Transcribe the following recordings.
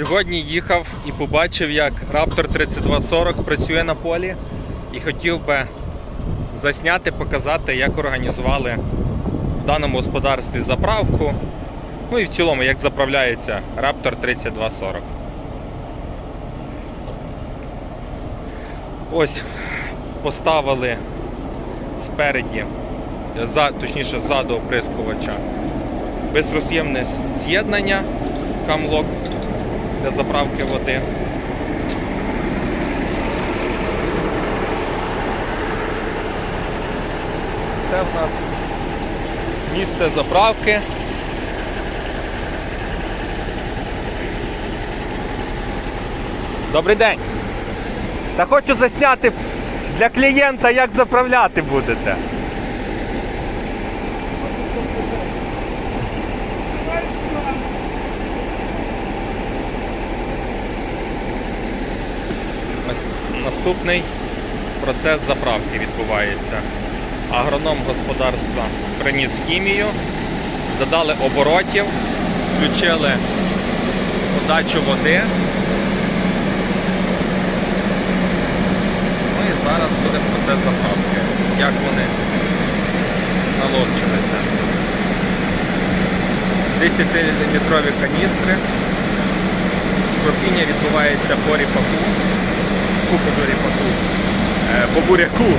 Сьогодні їхав і побачив, як Raptor 3240 працює на полі і хотів би засняти, показати, як організували в даному господарстві заправку. Ну і в цілому, як заправляється Raptor 3240. Ось поставили спереді, за, точніше ззаду оприскувача, безроз'ємне з'єднання камлок для заправки води. Це в нас місце заправки. Добрий день. Та хочу засняти для клієнта, як заправляти будете. Ось Наступний процес заправки відбувається. Агроном господарства приніс хімію, додали оборотів, включили подачу води. Ну і зараз буде процес заправки. Як вони наловчилися. 10-літрові каністри. Кропіння відбувається по ріпаку. Ку кажу ріпаку. Е, по буряку.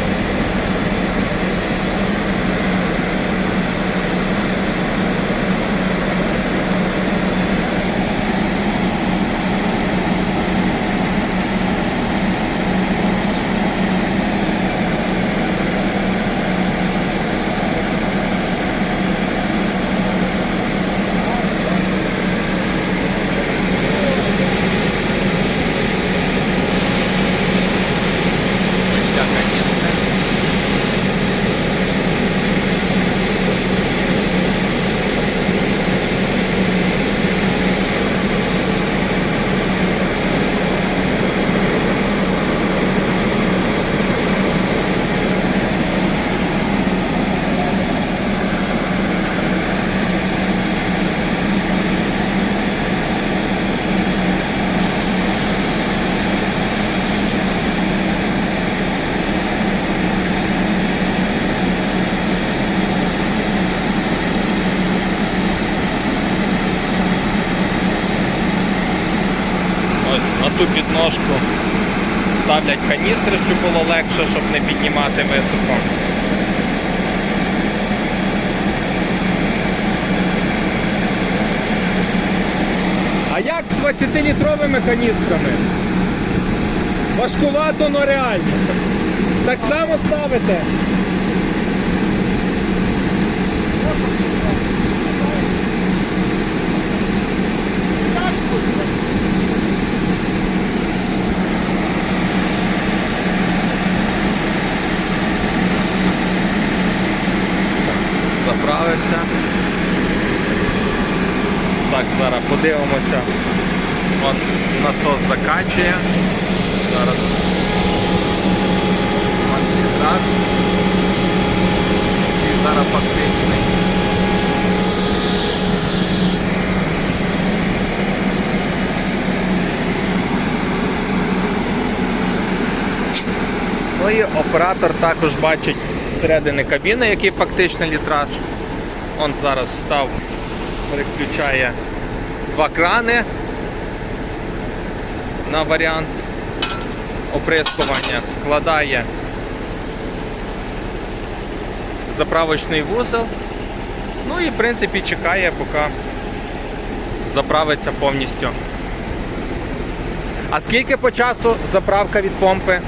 Ту підножку ставлять каністри, щоб було легше, щоб не піднімати високо. А як з 20-літровими каністрами? Важкувато, но реально. Так само ставите. Заправився. Так, зараз подивимося. Вон насос закачує. Зараз. Антитрак. І зараз фактичний. Ну і оператор також бачить зсередини кабіни, який фактичний літраж. Он зараз став, переключає два крани на варіант оприскування, складає заправочний вузол. Ну і в принципі чекає, поки заправиться повністю. А скільки по часу заправка від помпи?